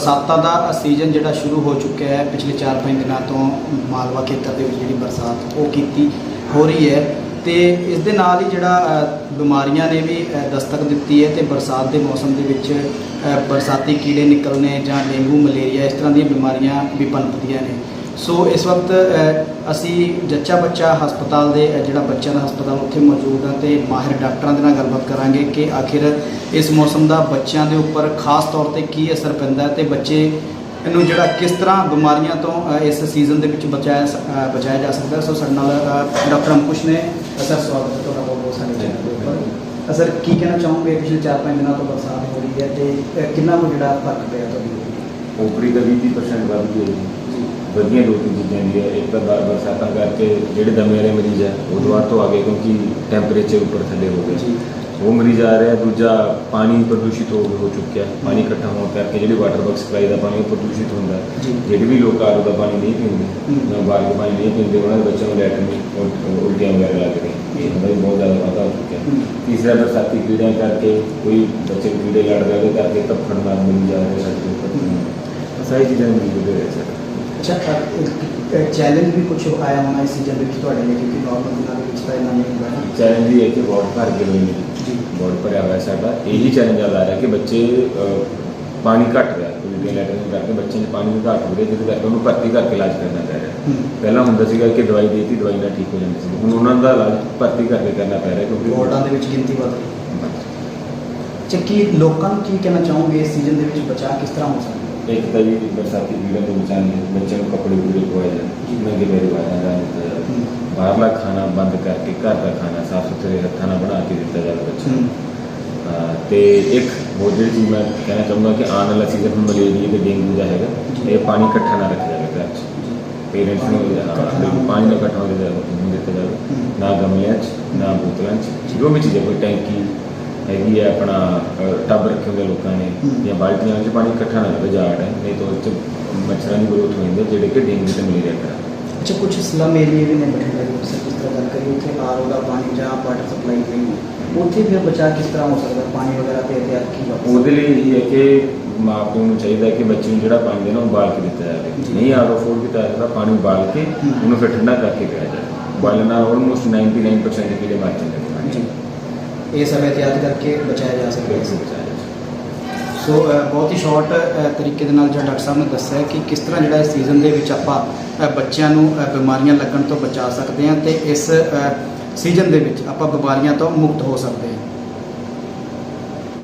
ਬਰਸਾਤਾਂ ਦਾ ਸੀਜ਼ਨ ਜਿਹੜਾ ਸ਼ੁਰੂ ਹੋ ਚੁੱਕਿਆ ਹੈ, ਪਿਛਲੇ 4-5 ਦਿਨਾਂ ਤੋਂ ਮਾਲਵਾ ਖੇਤਰ ਦੇ ਵਿੱਚ ਜਿਹੜੀ ਬਰਸਾਤ ਉਹ ਕੀਤੀ ਹੋ ਰਹੀ ਹੈ। ਤੇ ਇਸ ਦੇ ਨਾਲ ਹੀ ਜਿਹੜਾ ਬਿਮਾਰੀਆਂ ਨੇ ਵੀ ਦਸਤਕ ਦਿੱਤੀ ਹੈ ਤੇ ਬਰਸਾਤ ਦੇ ਮੌਸਮ ਦੇ ਵਿੱਚ ਬਰਸਾਤੀ ਕੀੜੇ ਨਿਕਲਣੇ ਜਾਂ ਡੇਂਗੂ, ਮਲੇਰੀਆ ਇਸ ਤਰ੍ਹਾਂ ਦੀਆਂ ਬਿਮਾਰੀਆਂ ਵੀ ਪਨਪਦੀਆਂ ਨੇ। ਸੋ ਇਸ ਵਕਤ ਅਸੀਂ ਜੱਚਾ ਬੱਚਾ ਹਸਪਤਾਲ ਦੇ ਜਿਹੜਾ ਬੱਚਿਆਂ ਦਾ ਹਸਪਤਾਲ ਉੱਥੇ ਮੌਜੂਦ ਹਾਂ ਤੇ ਮਾਹਿਰ ਡਾਕਟਰਾਂ ਦੇ ਨਾਲ ਗੱਲਬਾਤ ਕਰਾਂਗੇ ਕਿ ਆਖਿਰ ਇਸ ਮੌਸਮ ਦਾ ਬੱਚਿਆਂ ਦੇ ਉੱਪਰ ਖਾਸ ਤੌਰ ਤੇ ਕੀ ਅਸਰ ਪੈਂਦਾ ਹੈ ਤੇ ਬੱਚੇ ਨੂੰ ਜਿਹੜਾ ਕਿਸ ਤਰ੍ਹਾਂ ਬਿਮਾਰੀਆਂ ਤੋਂ ਇਸ ਸੀਜ਼ਨ ਦੇ ਵਿੱਚ ਬਚਾਇਆ ਸ- ਬਚਾਇਆ ਜਾ ਸਕਦਾ ਸੋ ਸਾਡੇ ਨਾਲ ਡਾਕਟਰ ਅੰਕੁਸ਼ ਨੇ ਅ, ਸਰ ਸਵਾਗਤ ਹੈ ਤੁਹਾਡਾ ਬਹੁਤ ਬਹੁਤ ਸਾਡੇ ਚੈਨਲ ਦੇ ਉੱਪਰ। ਅ, ਸਰ ਕੀ ਕਹਿਣਾ ਚਾਹੋਗੇ? ਪਿਛਲੇ 4-5 ਦਿਨਾਂ ਤੋਂ ਬਰਸਾਤ ਹੋ ਰਹੀ ਹੈ ਤੇ ਕਿੰਨਾ ਕੁ ਜਿਹੜਾ ਫ਼ਰਕ ਪਿਆ ਤੁਹਾਡੀ ਉਪਰੀ ਦਾ 20% ਵੱਧ ਗਈ ਹੈ ਵਧੀਆ ਦੋ ਤਿੰਨ ਚੀਜ਼ਾਂ ਦੀ ਹੈ ਇੱਕ ਤਾਂ ਬਾਰ ਬਰਸਾਤਾਂ ਕਰਕੇ ਜਿਹੜੇ ਦਮੇ ਵਾਲੇ ਮਰੀਜ਼ ਹੈ ਉਹ ਦੁਆਰ ਤੋਂ ਆ ਗਏ ਕਿਉਂਕਿ ਟੈਂਪਰੇਚਰ ਉੱਪਰ ਥੱਲੇ ਹੋ ਗਿਆ ਜੀ। ਉਹ ਮਰੀਜ਼ ਆ ਰਿਹਾ ਦੂਜਾ ਪਾਣੀ ਪ੍ਰਦੂਸ਼ਿਤ ਹੋ ਹੋ ਚੁੱਕਿਆ ਪਾਣੀ ਇਕੱਠਾ ਹੋਣ ਕਰਕੇ ਜਿਹੜੀ ਵਾਟਰ ਬਾਕਸ ਸਪਲਾਈ ਦਾ ਪਾਣੀ ਪ੍ਰਦੂਸ਼ਿਤ ਹੁੰਦਾ ਜਿਹੜੇ ਵੀ ਲੋਕ ਆਰੋ ਦਾ ਪਾਣੀ ਨਹੀਂ ਪੀਂਦੇ। ਜਾਂ ਬਾਹਰ ਦਾ ਪਾਣੀ ਨਹੀਂ ਪੀਂਦੇ ਉਹਨਾਂ ਦੇ ਬੱਚਿਆਂ ਨੂੰ ਲੈਟਰਿਨ ਉਲਟੀਆਂ ਵਗੈਰਾ ਲੱਗ ਰਹੀਆਂ। ਇਹ ਹੁੰਦਾ ਵੀ ਬਹੁਤ ਜ਼ਿਆਦਾ ਵਾਧਾ ਹੋ ਚੁੱਕਿਆ। ਤੀਸਰਾ ਬਰਸਾਤੀ ਕੀੜਿਆਂ ਕਰਕੇ ਕੋਈ ਬੱਚੇ ਕੀੜੇ ਲੜ ਰਹੇ ਕਰਕੇ ਤੱਫੜ ਨਾਲ ਮਿਲ ਜਾ ਰਹੇ ਸਾਡੇ ਉੱਪਰ ਸਾਰੀ ਚੀਜ਼ਾਂ ਮਿਲ ਰਹੇ ਸਰ ਅੱਛਾ ਚੈਲੰਜ ਵੀ ਕੁਝ ਆਇਆ ਹੋਣਾ ਇਸ ਸੀਜ਼ਨ ਵਿੱਚ ਤੁਹਾਡੇ ਲਈ ਕਿਉਂਕਿ ਨਾਰਮਲ ਦਿਨਾਂ ਦੇ ਵਿੱਚ ਤਾਂ ਇਹਨਾਂ ਨਹੀਂ ਹੁੰਦਾ ਹੈ ਚੈਲੰਜ ਵੀ ਹੈ ਕਿ ਬਹੁਤ ਭਰ ਹੋਏ ਨੇ। ਜੀ। ਬਹੁਤ ਭਰਿਆ ਹੋਇਆ ਸਾਡਾ। ਇਹੀ ਚੈਲੰਜ ਆ ਰਿਹਾ ਕਿ ਬੱਚੇ ਪਾਣੀ ਘੱਟ ਰਿਹਾ। ਉਲਟੀਆਂ ਲੈਟਰਿਨ ਕਰਕੇ ਬੱਚੇ 'ਚ ਪਾਣੀ ਦੀ ਘੱਟ ਹੋ ਰਹੀ ਜਿਹਦੇ ਕਰਕੇ ਉਹਨੂੰ ਭਰਤੀ ਕਰਕੇ ਇਲਾਜ ਕਰਨਾ ਪੈ ਰਿਹਾ। ਪਹਿਲਾਂ ਹੁੰਦਾ ਸੀਗਾ ਕਿ ਦਵਾਈ ਦੇਤੀ ਦਵਾਈ ਨਾਲ ਠੀਕ ਹੋ ਜਾਂਦੀ ਸੀ। ਹੁਣ ਉਹਨਾਂ ਦਾ ਇਲਾਜ ਭਰਤੀ ਕਰਕੇ ਕਰਨਾ ਪੈ ਰਿਹਾ ਕਿਉਂਕਿ ਵਾਰਡਾਂ ਦੇ ਵਿੱਚ ਗਿਣਤੀ ਵੱਧ ਰਹੀ ਹੈ ਅੱਛਾ ਕੀ ਲੋਕਾਂ ਨੂੰ ਕੀ ਕਹਿਣਾ ਚਾਹੋਗੇ ਇਸ ਸੀਜ਼ਨ ਦੇ ਵਿੱਚ ਬਚਾਅ ਕਿਸ ਤਰ੍ਹਾਂ ਹੋ ਸਕਦਾ? ਇੱਕ ਤਾਂ ਜੀ ਬਰਸਾਤੀ ਕੀੜਾ ਤੋਂ ਬਚਾਉਣ ਲਈ ਬੱਚਿਆਂ ਨੂੰ ਕੱਪੜੇ ਪੂਰੇ ਪਵਾਏ। ਜਾਣ ਨੰਗੇ ਪੈਰ ਵਾਇਆ ਜਾਣ ਹੂੰ। ਬਾਹਰਲਾ ਖਾਣਾ ਬੰਦ ਕਰਕੇ ਘਰ ਦਾ ਖਾਣਾ ਸਾਫ਼ ਸੁਥਰੇ ਹੱਥਾਂ ਨਾਲ ਬਣਾ ਕੇ ਦਿੱਤਾ ਜਾਵੇ ਬੱਚਿਆਂ ਨੂੰ ਤੇ ਇੱਕ ਹੋਰ ਜਿਹੜੀ ਚੀਜ਼ ਮੈਂ ਕਹਿਣਾ ਚਾਹੁੰਦਾ ਕਿ ਆਉਣ ਵਾਲਾ ਸੀਜ਼ਨ ਮਲੇਰੀਆ ਤੇ ਡੇਂਗੂ ਦਾ ਹੈਗਾ। ਇਹ ਪਾਣੀ ਇਕੱਠਾ ਨਾ ਰੱਖਿਆ ਜਾਵੇ ਘਰ 'ਚ ਪੇਰੈਂਟਸ ਨੂੰ ਪਾਣੀ ਨਾ ਪਾਣੀ ਨਾ ਇਕੱਠਾ ਹੋਣ ਦਿੱਤਾ ਜਾਵੇ। ਨਾ ਗਮਲਿਆਂ 'ਚ ਨਾ ਬੋਤਲਾਂ 'ਚ ਜੋ ਵੀ ਚੀਜ਼ ਹੈ ਕੋਈ ਟੈਂਕੀ ਹੈਗੀ ਹੈ ਆਪਣਾ ਟੱਬ ਰੱਖੇ ਹੁੰਦੇ ਲੋਕਾਂ ਨੇ। ਜਾਂ ਬਾਲਟੀਆਂ 'ਚ ਪਾਣੀ ਇਕੱਠਾ ਨਾ ਰਹੇ ਜਾੜ ਹੈ ਨਹੀਂ ਤਾਂ ਉਹ 'ਚ ਮੱਛਰਾਂ ਦੀ ਗਰੋਥ ਹੋ ਜਾਂਦੀ ਹੈ ਜਿਹੜੇ ਕਿ ਡੇਂਗੂ ਤੇ ਮਲੇਰੀਆ ਕਰਾ ਅੱਛਾ ਕੁਝ ਸਲਮ ਏਰੀਏ ਵੀ ਨੇ ਬਠਿੰਡਾ ਦੇ ਵਿੱਚ ਜਿਸ ਤਰ੍ਹਾਂ ਗੱਲ ਕਰੀਏ ਉੱਥੇ ਆਰਓ ਦਾ ਪਾਣੀ ਜਾਂ ਵਾਟਰ ਸਪਲਾਈ ਨਹੀਂ ਹੈ। ਉੱਥੇ ਫਿਰ ਬਚਾਅ ਕਿਸ ਤਰ੍ਹਾਂ ਹੋ ਸਕਦਾ? ਪਾਣੀ ਵਗੈਰਾ ਤੇ ਇਹਤਿਆਤ ਕੀ ਵਰਤ ਉਹਦੇ ਲਈ ਇਹ ਹੈ ਕਿ ਮਾਪਿਆਂ ਨੂੰ ਚਾਹੀਦਾ ਹੈ ਕਿ ਬੱਚੇ ਨੂੰ ਜਿਹੜਾ ਪਾਣੀ ਦੇਣਾ ਉਹ ਉਬਾਲ ਕੇ ਦਿੱਤਾ ਜਾਵੇ। ਨਹੀਂ ਆਰੋ ਫੋਰ ਕੀਤਾ ਜਾਂਦਾ ਪਾਣੀ ਉਬਾਲ ਕੇ। ਉਹਨੂੰ ਫਿਰ ਠੰਡਾ ਕਰਕੇ ਪਿਆ ਜਾਵੇ। ਉਬਾਲਣ ਨਾਲ ਆਲਮੋਸਟ 99% ਕੀੜੇ ਮਰ ਜਾਂਦੇ ਨੇ ਪਾਣੀ ਜੀ ਇਹ ਸਭ ਕਰਕੇ ਬਚਾਇਆ ਜਾ ਸਕਦਾ ਹੈ। ਸੋ ਬਹੁਤ ਹੀ ਸ਼ਾਰਟ ਤਰੀਕੇ ਦੇ ਨਾਲ ਜਿਹੜਾ ਡਾਕਟਰ ਸਾਹਿਬ ਨੇ ਦੱਸਿਆ ਕਿ ਕਿਸ ਤਰ੍ਹਾਂ ਜਿਹੜਾ ਇਸ ਸੀਜ਼ਨ ਦੇ ਵਿੱਚ ਆਪਾਂ ਬੱਚਿਆਂ ਨੂੰ ਬਿਮਾਰੀਆਂ ਲੱਗਣ ਤੋਂ ਬਚਾ ਸਕਦੇ ਹਾਂ ਤੇ ਇਸ ਸੀਜ਼ਨ ਦੇ ਵਿੱਚ ਆਪਾਂ ਬਿਮਾਰੀਆਂ ਤੋਂ ਮੁਕਤ ਹੋ ਸਕਦੇ ਹਾਂ।